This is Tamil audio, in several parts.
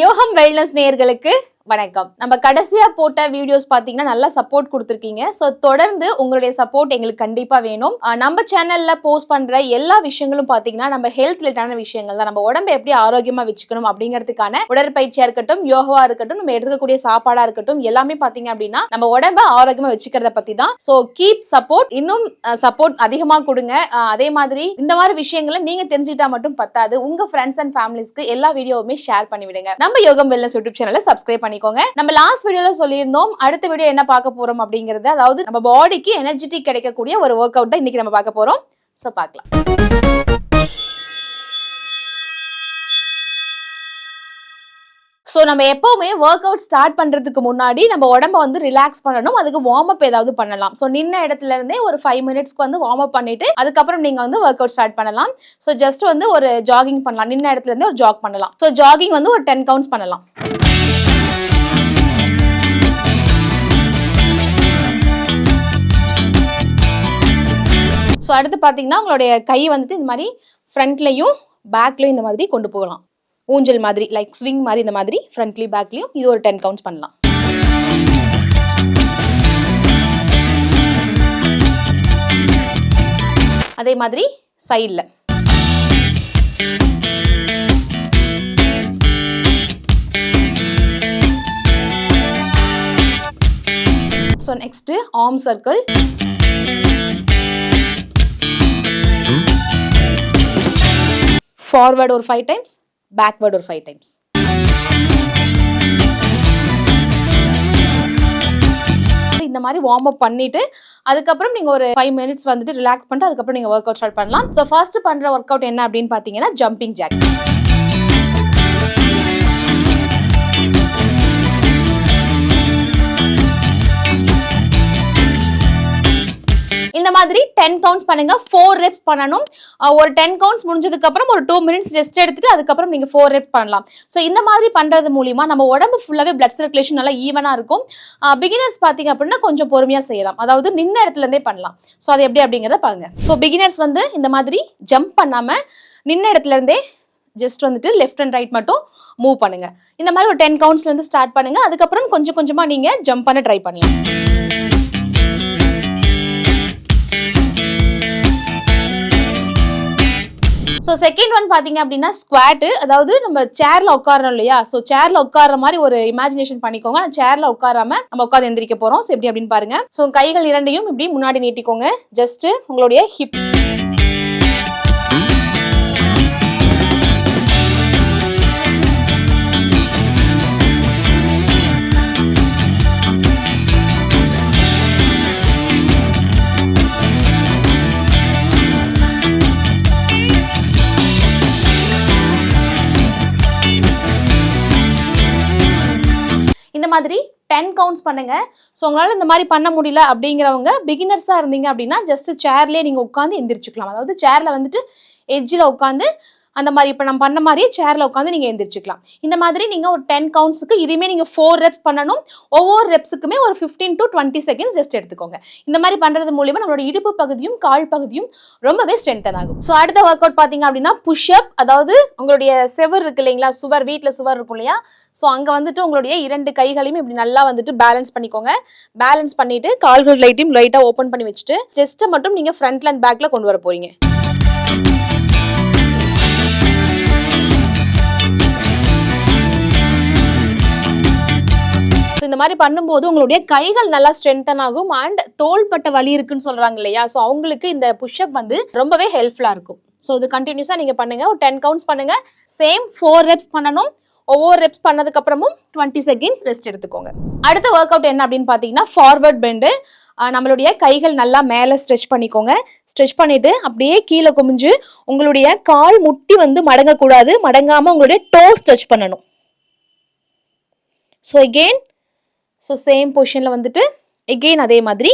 யோகம் வெல்னஸ் நேயர்களுக்கு வணக்கம். நம்ம கடைசியாக போட்ட வீடியோஸ் பார்த்தீங்கன்னா நல்லா சப்போர்ட் கொடுத்துருக்கீங்க. ஸோ தொடர்ந்து உங்களுடைய சப்போர்ட் எங்களுக்கு கண்டிப்பாக வேணும். நம்ம சேனலில் போஸ்ட் பண்ணுற எல்லா விஷயங்களும் பார்த்தீங்கன்னா நம்ம ஹெல்த் ரிலேட்டான விஷயங்கள் தான். நம்ம உடம்பை எப்படி ஆரோக்கியமாக வச்சுக்கணும் அப்படிங்கிறதுக்கான உடற்பயிற்சியாக இருக்கட்டும் யோகாவாக இருக்கட்டும் நம்ம எடுத்துக்கக்கூடிய சாப்பாடாக இருக்கட்டும் எல்லாமே பார்த்தீங்க அப்படின்னா நம்ம உடம்ப ஆரோக்கியமாக வச்சுக்கிறத பற்றி தான். ஸோ கீப் சப்போர்ட் இன்னும் சப்போர்ட் அதிகமாக கொடுங்க. அதே மாதிரி இந்த மாதிரி விஷயங்களை நீங்கள் தெரிஞ்சுக்கிட்டா மட்டும் பத்தாது. உங்கள் ஃப்ரெண்ட்ஸ் அண்ட் ஃபேமிலிஸ்க்கு எல்லா வீடியோவுமே ஷேர் பண்ணிவிடுங்க. நம்ம யோகம் வெல்னஸ் யூடியூப் சேனலை சப்ஸ்கிரைப் பண்ணிக்கோங்க. நம்ம லாஸ்ட் வீடியோல சொல்லியிருந்தோம் அடுத்த வீடியோ என்ன பார்க்க போறோம் அப்படிங்கறது அதாவது நம்ம பாடிக்கு எனர்ஜெட்டிக் கிடைக்கக்கூடிய ஒரு ஒர்க் அவுட் தான் இன்னைக்கு நம்ம பார்க்க போறோம். ஸோ பார்க்கலாம். ஸோ நம்ம எப்பவுமே ஒர்க் அவுட் ஸ்டார்ட் பண்றதுக்கு முன்னாடி நம்ம உடம்ப வந்து ரிலாக்ஸ் பண்ணணும். அதுக்கு வார்ம் அப் ஏதாவது பண்ணலாம். ஸோ நின்ன இடத்துல இருந்தே ஒரு ஃபைவ் மினிட்ஸ்க்கு வந்து வார்ம் அப் பண்ணிட்டு அதுக்கப்புறம் நீங்க வந்து ஒர்க் அவுட் ஸ்டார்ட் பண்ணலாம். ஸோ ஜஸ்ட் வந்து ஒரு ஜாகிங் பண்ணலாம். நின்ன இடத்துல இருந்தே ஒரு ஜாக் பண்ணலாம். ஸோ ஜாகிங் வந்து ஒரு டென் கவுண்ட்ஸ் பண்ணலாம். ஸோ அடுத்து பார்த்தீங்கன்னா உங்களுடைய கை வந்துட்டு இந்த மாதிரி ஃப்ரண்ட்லையும் பேக்லையும் இந்த மாதிரி கொண்டு போகலாம். ஊஞ்சல் மாதிரி லைக் ஸ்விங் மாதிரி இந்த மாதிரி ஃப்ரண்ட்லேயும் பேக்லேயும் இது ஒரு டென் கவுண்ட்ஸ் பண்ணலாம். அதே மாதிரி சைடில் so next arm circle forward ஒரு ஃபைவ் டைம்ஸ் பேக்வேர்டு ஒரு ஃபைவ் டைம்ஸ் இந்த மாதிரி வார்ம் அப் பண்ணிட்டு அதுக்கப்புறம் நீங்க ஒரு ஃபைவ் மினிட்ஸ் வந்துட்டு ரிலாக்ஸ் பண்ணிட்டு அதுக்கப்புறம் நீங்க ஒர்க் அவுட் ஸ்டார்ட் பண்ணலாம். ஸோ ஃபர்ஸ்ட் பண்ற ஒர்க் அவுட் என்ன அப்படின்னு பாத்தீங்கன்னா ஜம்பிங் ஜாக் இந்த மாதிரி டென் கவுண்ட்ஸ் பண்ணுங்க. ஃபோர் ரெப்ஸ் பண்ணணும். ஒரு டென் கவுண்ட்ஸ் முடிஞ்சதுக்கு அப்புறம் ஒரு டூ மினிட்ஸ் ரெஸ்ட் எடுத்துட்டு அதுக்கப்புறம் நீங்க ஃபோர் ரெப் பண்ணலாம். ஸோ இந்த மாதிரி பண்றது மூலியமா நம்ம உடம்பு ஃபுல்லாவே பிளட் சர்க்குலேஷன் நல்லா ஈவனா இருக்கும். பிகினர்ஸ் பாத்தீங்க அப்படின்னா கொஞ்சம் பொறுமையா செய்யலாம். அதாவது நின்ன இடத்துல இருந்தே பண்ணலாம். ஸோ அது எப்படி அப்படிங்கிறத பாருங்க. ஸோ பிகினர்ஸ் வந்து இந்த மாதிரி ஜம்ப் பண்ணாம நின்ன இடத்துல இருந்தே ஜஸ்ட் வந்துட்டு லெஃப்ட் அண்ட் ரைட் மட்டும் மூவ் பண்ணுங்க. இந்த மாதிரி ஒரு டென் கவுண்ட்ஸ்ல இருந்து ஸ்டார்ட் பண்ணுங்க. அதுக்கப்புறம் கொஞ்சம் கொஞ்சமா நீங்க ஜம்ப் பண்ண ட்ரை பண்ணலாம். ஸோ செகண்ட் ஒன் பார்த்தீங்க அப்படின்னா ஸ்குவாட்டு அதாவது நம்ம சேரில் உட்காரோம் இல்லையா? ஸோ சேரில் உட்கார்ற மாதிரி ஒரு இமேஜினேஷன் பண்ணிக்கோங்க. நான் சேரில் உட்காராம நம்ம உட்காந்து எந்திரிக்க போகிறோம் ஸோ எப்படி அப்படின்னு பாருங்க. ஸோ கைகள் இரண்டையும் இப்படி முன்னாடி நீட்டிக்கோங்க. ஜஸ்ட் உங்களுடைய ஹிப் மாதிரி டென் கவுண்ட்ஸ் பண்ணுங்க. ஸோ உங்களால் இந்த மாதிரி பண்ண முடியல அப்படிங்கிறவங்க பிகினர்ஸாக இருந்தீங்க அப்படின்னா ஜஸ்ட் சேர்லேயே நீங்கள் உட்காந்து எந்திரிச்சுக்கலாம். அதாவது சேரில் வந்துட்டு எட்ஜில் உட்காந்து அந்த மாதிரி இப்போ நம்ம பண்ண மாதிரியே சேரில் உட்காந்து நீங்கள் எந்திரிச்சிக்கலாம். இந்த மாதிரி நீங்கள் ஒரு டென் கவுண்ட்ஸுக்கு இதுவுமே நீங்கள் ஃபோர் ரெப்ஸ் பண்ணணும். ஒவ்வொரு ரெப்ஸுக்குமே ஒரு fifteen to twenty seconds rest எடுத்துக்கோங்க. இந்த மாதிரி பண்ணுறது மூலியமாக நம்மளோட இடுப்பு பகுதியும் கால் பகுதியும் ரொம்பவே ஸ்ட்ரென்தன் ஆகும். ஸோ அடுத்த ஒர்க் அவுட் பார்த்தீங்க அப்படின்னா புஷ்அப் அதாவது உங்களுடைய செவர் இருக்கு இல்லைங்களா? சுவர் வீட்டில் சுவர் இருக்கும் இல்லையா? ஸோ அங்கே வந்துட்டு உங்களுடைய இரண்டு கைகளையும் இப்படி நல்லா வந்துட்டு பேலன்ஸ் பண்ணிக்கோங்க. பேலன்ஸ் பண்ணிட்டு கால்கள் லைட்டையும் லைட்டாக ஓப்பன் பண்ணி வச்சுட்டு செஸ்ட்டை மட்டும் நீங்கள் ஃப்ரண்ட்ல அண்ட் பேக்கில் கொண்டு வர போறீங்க. மாதிரி பண்ணும்போது உங்களுடைய கைகள் நல்லா ஸ்ட்ரென்தன் ஆகும் அண்ட் தோள்பட்ட வலி இருக்குன்னு சொல்றாங்க இல்லையா? ஸோ அவங்களுக்கு இந்த புஷ்அப் வந்து ரொம்பவே ஹெல்ப்ஃபுல்லாக இருக்கும். ஸோ இது கண்டினியூஸாக நீங்கள் பண்ணுங்க. ஒரு டென் கவுண்ட்ஸ் பண்ணுங்க. சேம் ஃபோர் ரெப்ஸ் பண்ணணும். ஒவ்வொரு ரெப்ஸ் பண்ணதுக்கு அப்புறமும் டுவெண்ட்டி செகண்ட்ஸ் ரெஸ்ட் எடுத்துக்கோங்க. அடுத்த ஒர்க் அவுட் என்ன அப்படின்னு பார்த்தீங்கன்னா ஃபார்வர்ட் பெண்டு நம்மளுடைய கைகள் நல்லா மேலே ஸ்ட்ரெச் பண்ணிக்கோங்க. ஸ்ட்ரெச் பண்ணிட்டு அப்படியே கீழே குமிஞ்சு உங்களுடைய கால் முட்டி வந்து மடங்கக்கூடாது. மடங்காம உங்களுடைய டோ ஸ்ட்ரெச் பண்ணணும். ஸோ எகெயின் ஸோ சேம் பொசிஷனில் வந்துட்டு எகெயின் அதே மாதிரி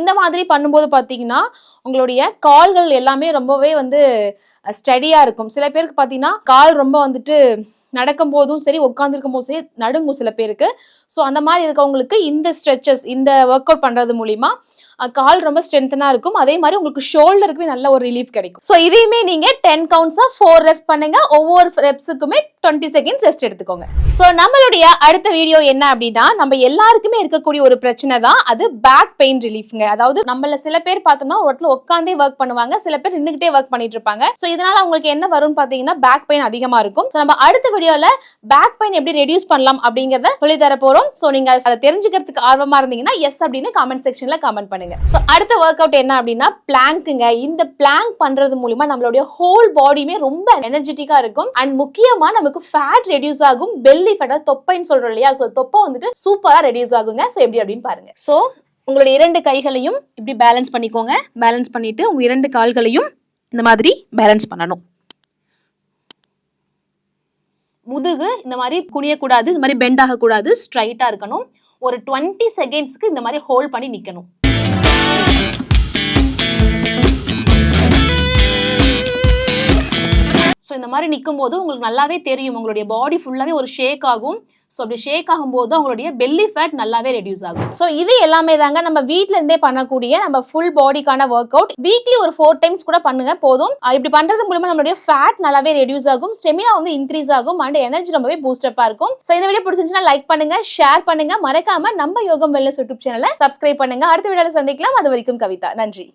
இந்த மாதிரி பண்ணும்போது பார்த்தீங்கன்னா உங்களுடைய கால்கள் எல்லாமே ரொம்பவே வந்து ஸ்டடியாக இருக்கும். சில பேருக்கு பார்த்தீங்கன்னா கால் ரொம்ப வந்துட்டு நடக்கும் போதும் சரி உட்காந்துருக்கும் போதும் சரி நடுங்கும் சில பேருக்கு. ஸோ அந்த மாதிரி இருக்கவங்களுக்கு இந்த ஸ்ட்ரெச்சஸ் இந்த ஒர்க் அவுட் பண்ணுறது மூலிமா கால் ரொம்ப ஸ்ட்ரென்த்தனாக இருக்கும். அதே மாதிரி உங்களுக்கு ஷோல்டருக்குமே நல்ல ஒரு ரிலீஃப் கிடைக்கும். ஸோ இதையுமே நீங்கள் டென் கவுண்ட்ஸாக ஃபோர் ரெப்ஸ் பண்ணுங்க. ஒவ்வொரு ரெப்ஸுக்குமே டுவெண்ட்டி செகண்ட்ஸ் ரெஸ்ட் எடுத்துக்கோங்க. ஸோ நம்மளுடைய அடுத்த வீடியோ என்ன அப்படின்னா நம்ம எல்லாருக்குமே இருக்கக்கூடிய ஒரு பிரச்சனை தான் அது பேக் பெயின் ரிலீஃப்ங்க அதாவது நம்மள சில பேர் பார்த்தோம்னா ஒரு இடத்துல உட்காந்தே ஒர்க் பண்ணுவாங்க. சில பேர் நின்றுகிட்டே ஒர்க் பண்ணிட்டு இருப்பாங்க. ஸோ இதனால அவங்களுக்கு என்ன வரும்னு பார்த்தீங்கன்னா பேக் பெயின் அதிகமாக இருக்கும். ஸோ நம்ம அடுத்த வீடியோவில் பேக் பெயின் எப்படி ரெடியூஸ் பண்ணலாம் அப்படிங்கிறத சொல்லி தர ஸோ நீங்கள் அதை தெரிஞ்சுக்கிறதுக்கு ஆர்வமாக இருந்தீங்கன்னா எஸ் அப்படின்னு கமெண்ட் செக்ஷனில் கமெண்ட் பண்ணுங்க. ஸோ அடுத்த ஒர்க் அவுட் என்ன அப்படின்னா பிளாங்க்குங்க இந்த பிளாங்க் பண்றது மூலியமா நம்மளுடைய ஹோல் பாடியுமே ரொம்ப எனர்ஜெட்டிக்கா இருக்கும். அண்ட் முக்கியமா நமக்கு ஃபேட் ரெடியூஸ் ஆகும். பெல்லி ஃபேட்டா தொப்பைன்னு சொல்றோம் இல்லையா? ஸோ தொப்பை வந்துட்டு சூப்பரா ரெடியூஸ் ஆகுங்க. ஸோ எப்படி அப்படின்னு பாருங்க. ஸோ உங்களுடைய இரண்டு கைகளையும் இப்படி பேலன்ஸ் பண்ணிக்கோங்க. பேலன்ஸ் பண்ணிட்டு உங்க இரண்டு கால்களையும் இந்த மாதிரி பேலன்ஸ் பண்ணணும். முதுகு இந்த மாதிரி குனியக்கூடாது. இந்த மாதிரி பெண்ட் ஆகக்கூடாது. ஸ்ட்ரைட்டாக இருக்கணும். ஒரு டுவெண்ட்டி செகண்ட்ஸ்க்கு இந்த மாதிரி ஹோல்ட் பண்ணி நிற்கணும் ஸோ இந்த மாதிரி நிற்கும் போது உங்களுக்கு நல்லாவே தெரியும். உங்களுடைய பாடி ஃபுல்லாகவே ஒரு ஷேக் ஆகும். ஸோ அப்படி ஷேக் ஆகும்போது உங்களுடைய பெல்லி ஃபேட் நல்லாவே ரெடியூஸ் ஆகும். ஸோ இது எல்லாமே தாங்க நம்ம வீட்ல இருந்தே பண்ணக்கூடிய நம்ம ஃபுல் பாடிக்கான ஒர்க் அவுட் வீக்லி ஒரு ஃபோர் டைம்ஸ் கூட பண்ணுங்க போதும். இப்படி பண்றது மூலமா நம்மளுடைய ஃபேட் நல்லாவே ரெடியூஸ் ஆகும். ஸ்டெமினா வந்து இன்க்ரீஸ் ஆகும். அண்ட் எனர்ஜி ரொம்பவே பூஸ்டப்பா இருக்கும். ஸோ இந்த வீடியோ பிடிச்சிருந்துச்சுன்னா லைக் பண்ணுங்க ஷேர் பண்ணுங்க. மறக்காம நம்ம யோகம் வெல்னஸ் யூடியூப் சேனலை சப்ஸ்கிரைப் பண்ணுங்க. அடுத்த வீடியோவில் சந்திக்கலாம். அது வரைக்கும் கவிதா. நன்றி.